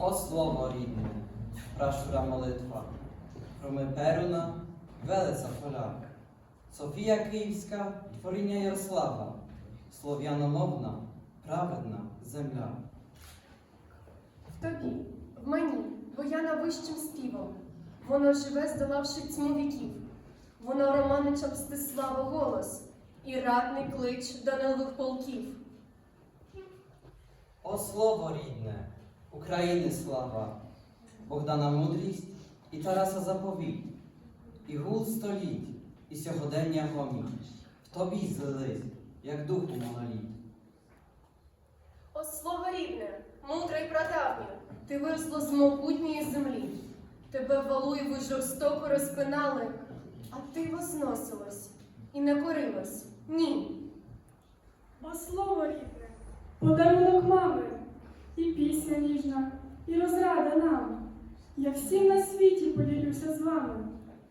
О слово рідне, пращура молитва, Перуна, Велеса поля, Софія Київська, творіння Ярослава, слов'яномовна, праведна земля. В тобі, в мені, бо я найвищим співом. Воно живе, здолавши тьму віків. Воно Романича Мстислава голос і радний клич Данилих полків. О слово рідне, України слава, Богдана мудрість і Тараса заповіт, і гул століть, і сьогодення гомін. В тобі злились, як дух у моноліт. О слово рідне, мудре й прадавнє, ти виросло з могутньої землі. Тебе валуєву жорстоко розпинали, а ти возносилась і не корилась. Ні. О слово рідне, подарунок мами, і пісня ніжна, і розрада нам. Я всім на світі поділюся з вами,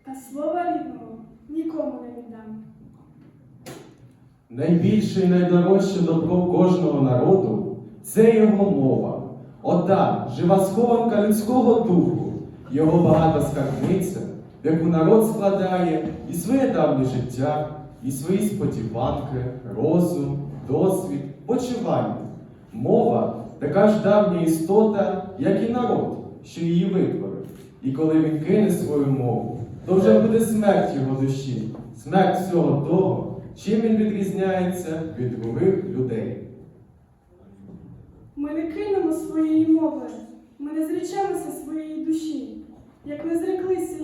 та слова рідного нікому не віддам. Найбільше і найдорожче добро кожного народу це його мова. Ота жива схованка людського духу, його багата скарбниця, яку народ складає і своє давнє життя, і свої сподіванки, розум, досвід, почування. Мова така ж давня істота, як і народ, що її витворив. І коли він кине свою мову, то вже буде смерть його душі, смерть всього того, чим він відрізняється від других людей. Ми не кинемо своєї мови, ми не зречемося своєї душі, як не зреклися